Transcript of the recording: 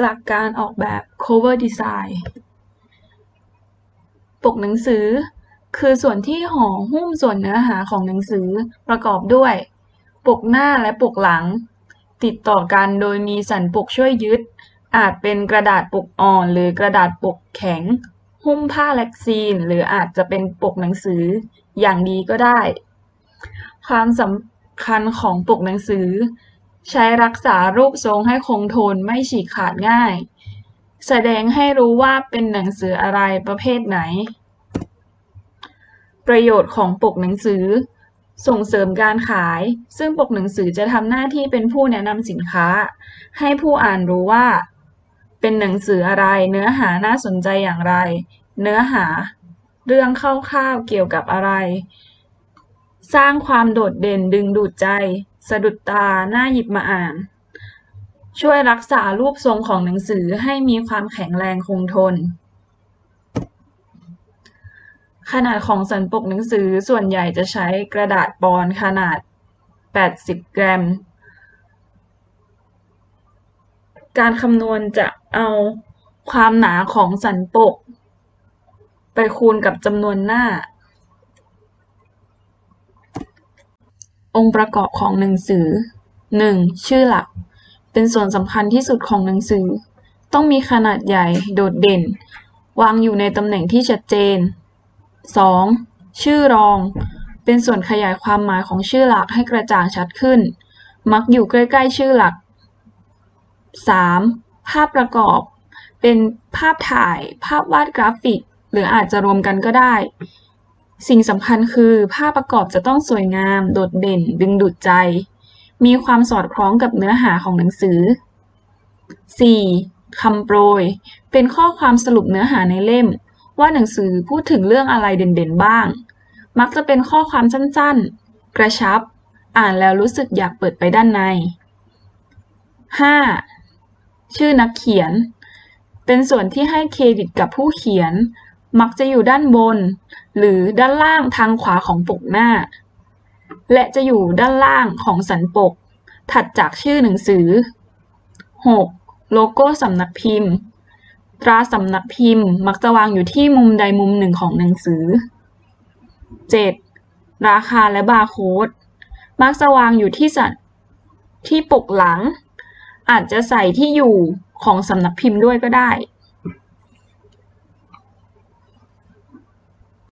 หลักการออกแบบ cover design ปกหนังสือ คือส่วนที่ห่อหุ้มส่วนเนื้อหาของหนังสือประกอบด้วย ปกหน้าและปกหลัง ติดต่อกันโดยมีสันปกช่วยยึด อาจเป็นกระดาษปกอ่อนหรือกระดาษปกแข็ง หุ้มผ้าแล็กซีน หรืออาจจะเป็นปกหนังสืออย่างดีก็ได้ ความสำคัญของปกหนังสือ ใช้รักษารูปทรงให้คงทนไม่ฉีกขาดง่าย แสดงให้รู้ว่าเป็นหนังสืออะไรประเภทไหน ประโยชน์ของปกหนังสือ ส่งเสริมการขาย ซึ่งปกหนังสือจะทำหน้าที่เป็นผู้แนะนำสินค้า ให้ผู้อ่านรู้ว่า เป็นหนังสืออะไร เนื้อหาน่าสนใจอย่างไร เนื้อหา เรื่องคร่าวๆเกี่ยวกับอะไร สร้างความโดดเด่นดึงดูดใจ สะดุดตาน่าหยิบมาอ่าน ช่วยรักษารูปทรงของหนังสือให้มีความแข็งแรงคงทน ขนาดของสันปกหนังสือส่วนใหญ่จะใช้กระดาษปอนขนาด 80 กรัม การคำนวณจะเอาความหนาของสันปก ไปคูณกับจำนวนหน้า องค์ประกอบของหนังสือ 1. ชื่อหลัก เป็นส่วนสำคัญที่สุดของหนังสือ ต้องมีขนาดใหญ่ โดดเด่น วางอยู่ในตำแหน่งที่ชัดเจน 2. ชื่อรอง เป็นส่วนขยายความหมายของชื่อหลักให้กระจ่างชัดขึ้น มักอยู่ใกล้ ๆ ชื่อหลัก 3. ภาพประกอบ เป็นภาพถ่าย ภาพวาดกราฟิก หรืออาจจะรวมกันก็ได้ สิ่งสำคัญคือภาพประกอบจะต้องสวยงาม โดดเด่น ดึงดูดใจ มีความสอดคล้องกับเนื้อหาของหนังสือ 4. คำโปรย เป็นข้อความสรุปเนื้อหาในเล่ม ว่าหนังสือพูดถึงเรื่องอะไรเด่นๆบ้าง มักจะเป็นข้อความสั้นๆ กระชับ อ่านแล้วรู้สึกอยากเปิดไปด้านใน 5. ชื่อนักเขียน เป็นส่วนที่ให้เครดิตกับผู้เขียน มักจะอยู่ด้านบน หรือด้านล่างทางขวาของปกหน้า และจะอยู่ด้านล่างของสันปก ถัดจากชื่อหนังสือ 6. โลโก้สำนักพิมพ์ ตราสำนักพิมพ์ มักจะวางอยู่ที่มุมใดมุมหนึ่งของหนังสือ 7. ราคาและบาร์โค้ดมักจะวางอยู่ที่สันที่ปกหลัง อาจจะใส่ที่อยู่ของสำนักพิมพ์ด้วยก็ได้